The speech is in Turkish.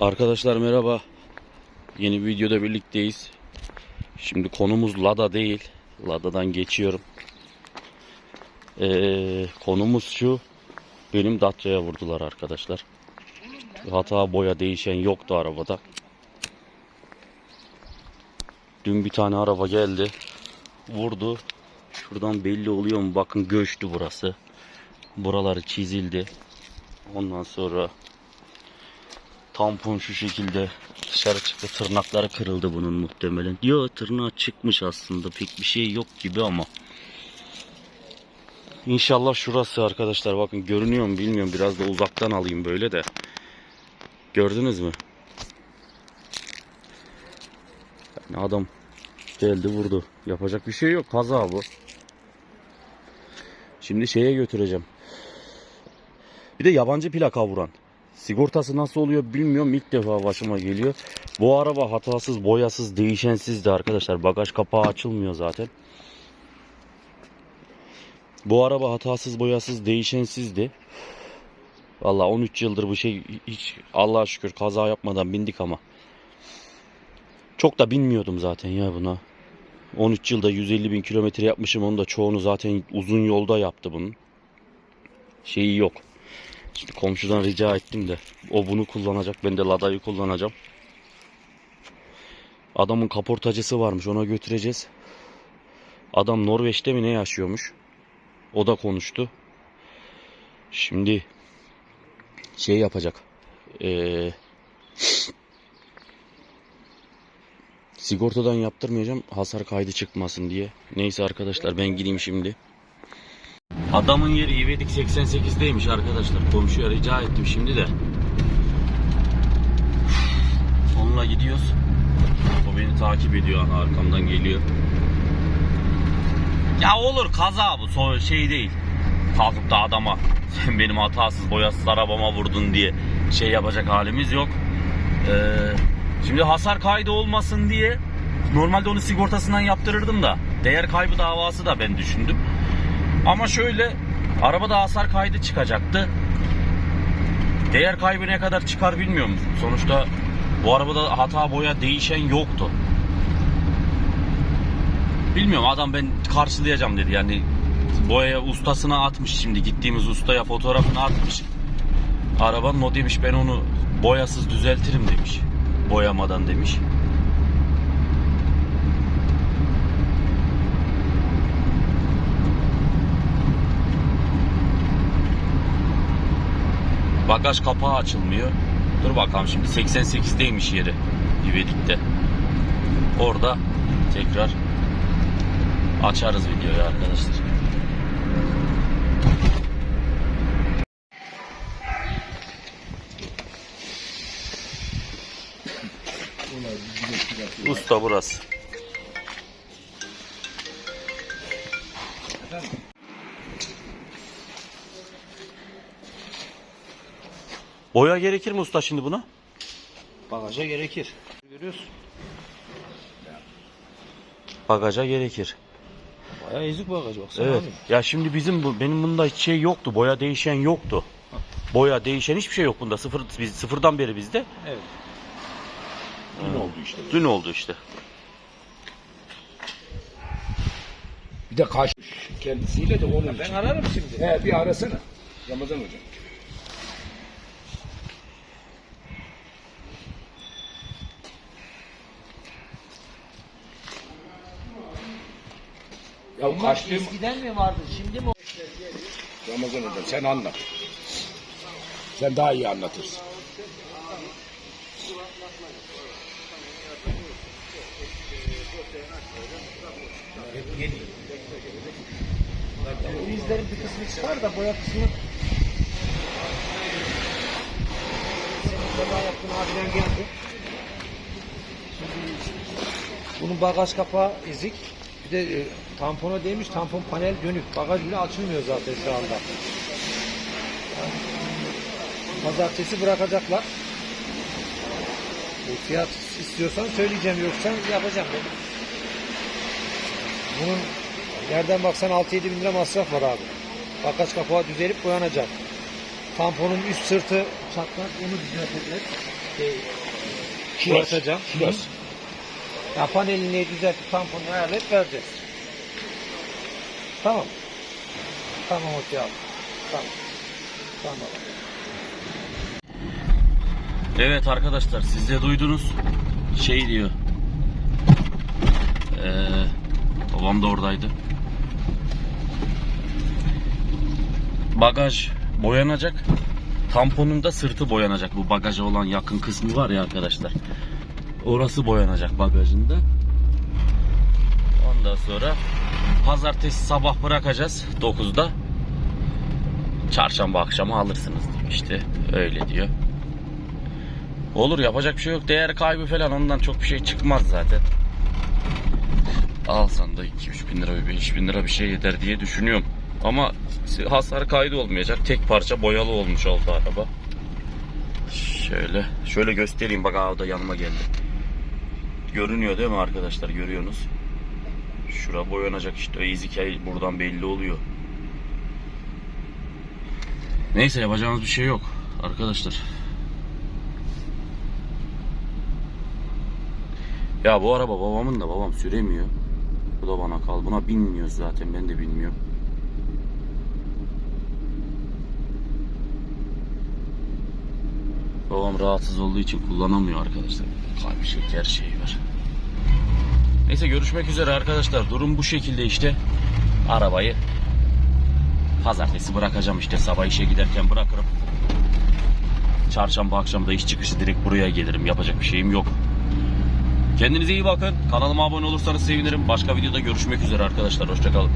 Arkadaşlar merhaba. Yeni videoda birlikteyiz. Şimdi konumuz Lada değil. Lada'dan geçiyorum. Ee, konumuz şu. Benim Dacia'ya vurdular arkadaşlar. Hata boya değişen yoktu arabada. Dün bir tane araba geldi. Vurdu. Şuradan belli oluyor mu? Bakın göçtü burası. Buraları çizildi. Ondan sonra tampon şu şekilde dışarı çıktı. Tırnakları kırıldı bunun muhtemelen. Yo tırnağı çıkmış aslında. Pek bir şey yok gibi ama. İnşallah şurası arkadaşlar. Bakın görünüyor mu bilmiyorum. Biraz da uzaktan alayım böyle de. Gördünüz mü? Yani adam geldi vurdu. Yapacak bir şey yok. Kaza bu. Şimdi şeye götüreceğim. Bir de yabancı plaka vuran. Sigortası nasıl oluyor bilmiyorum. İlk defa başıma geliyor. Bu araba hatasız, boyasız, değişensizdi arkadaşlar. Bagaj kapağı açılmıyor zaten. Bu araba hatasız, boyasız, değişensizdi. Valla 13 yıldır bu şey hiç Allah'a şükür kaza yapmadan bindik ama. Çok da binmiyordum zaten ya buna. 13 yılda 150 bin kilometre yapmışım. Onu da çoğunu zaten uzun yolda yaptı bunun. Şeyi yok. Şimdi komşudan rica ettim de o bunu kullanacak ben de Lada'yı kullanacağım. Adamın kaportacısı varmış ona götüreceğiz. Adam Norveç'te mi ne yaşıyormuş? O da konuştu. Şimdi şey yapacak. Ee, sigortadan yaptırmayacağım hasar kaydı çıkmasın diye. Neyse arkadaşlar ben gideyim şimdi. Adamın yeri İvedik 88'deymiş arkadaşlar. Komşuya rica ettim şimdi de. Onunla gidiyoruz. O beni takip ediyor ana arkamdan geliyor. Ya olur kaza bu son şey değil. Kalkıp da adama sen benim hatasız boyasız arabama vurdun diye şey yapacak halimiz yok. Ee, şimdi hasar kaydı olmasın diye normalde onu sigortasından yaptırırdım da değer kaybı davası da ben düşündüm. Ama şöyle arabada hasar kaydı çıkacaktı. Değer kaybı ne kadar çıkar bilmiyorum. Sonuçta bu arabada hata boya değişen yoktu. Bilmiyorum adam ben karşılayacağım dedi. Yani boyaya ustasına atmış şimdi gittiğimiz ustaya fotoğrafını atmış. Arabanın o demiş ben onu boyasız düzeltirim demiş. Boyamadan demiş. Bagaj kapağı açılmıyor. Dur bakalım şimdi 88'deymiş yeri. İvedik'te. Orada tekrar açarız videoyu arkadaşlar. Usta burası. Boya gerekir mi usta şimdi buna? Bagaja gerekir. Görüyorsun. Bagaja gerekir. Bayağı ezik bagaj baksana Evet. abi. Ya şimdi bizim bu benim bunda hiç şey yoktu. Boya değişen yoktu. Boya değişen hiçbir şey yok bunda. Sıfır biz sıfırdan beri bizde. Evet. Dün oldu işte. Dün oldu işte. Bir de kaç kendisiyle de onun Ben için. ararım şimdi. He bir arasana. Ramazan hocam. Ya kaçtığım Eskiden mi vardı şimdi mi? Ramazan hocam sen anlat. Sen daha iyi anlatırsın. Bu izlerin bir kısmı çıkar da boya kısmı senin yaptığın abiler geldi. Bunun bagaj kapağı ezik. Bir de e, tampona değmiş. Tampon panel dönük. Bagaj bile açılmıyor zaten şu anda. Pazartesi bırakacaklar. E, fiyat istiyorsan söyleyeceğim yoksa yapacağım. Bunun nereden baksan 6-7 bin lira masraf var abi. Bagaj kapağı düzelip boyanacak. Tamponun üst sırtı çatlak onu düzeltecek. şey, Şurası. Uğraşacağım. Ya panelini düzeltip tamponu ayarlayıp vereceğiz. Tamam. Tamam okey abi. Tamam. Tamam. Evet arkadaşlar siz de duydunuz. Şey diyor. Ee, babam da oradaydı. Bagaj boyanacak. Tamponun da sırtı boyanacak. Bu bagaja olan yakın kısmı var ya arkadaşlar. Orası boyanacak bagajında. Ondan sonra pazartesi sabah bırakacağız 9'da. Çarşamba akşamı alırsınız işte. Öyle diyor. Olur yapacak bir şey yok. Değer kaybı falan ondan çok bir şey çıkmaz zaten. Alsan da 2-3 bin lira, 5 bin lira bir şey eder diye düşünüyorum. Ama hasar kaydı olmayacak. Tek parça boyalı olmuş oldu araba. Şöyle, şöyle göstereyim. Bak abi da yanıma geldi. Görünüyor değil mi arkadaşlar? Görüyorsunuz. Şura boyanacak işte. İzikay buradan belli oluyor. Neyse yapacağımız bir şey yok arkadaşlar. Ya bu araba babamın da babam süremiyor. Bu da bana kal. Buna binmiyoruz zaten ben de bilmiyorum. Babam rahatsız olduğu için kullanamıyor arkadaşlar. Kalp şeker şeyi var. Neyse görüşmek üzere arkadaşlar. Durum bu şekilde işte. Arabayı pazartesi bırakacağım işte. Sabah işe giderken bırakırım. Çarşamba akşam da iş çıkışı direkt buraya gelirim. Yapacak bir şeyim yok. Kendinize iyi bakın. Kanalıma abone olursanız sevinirim. Başka videoda görüşmek üzere arkadaşlar. Hoşçakalın.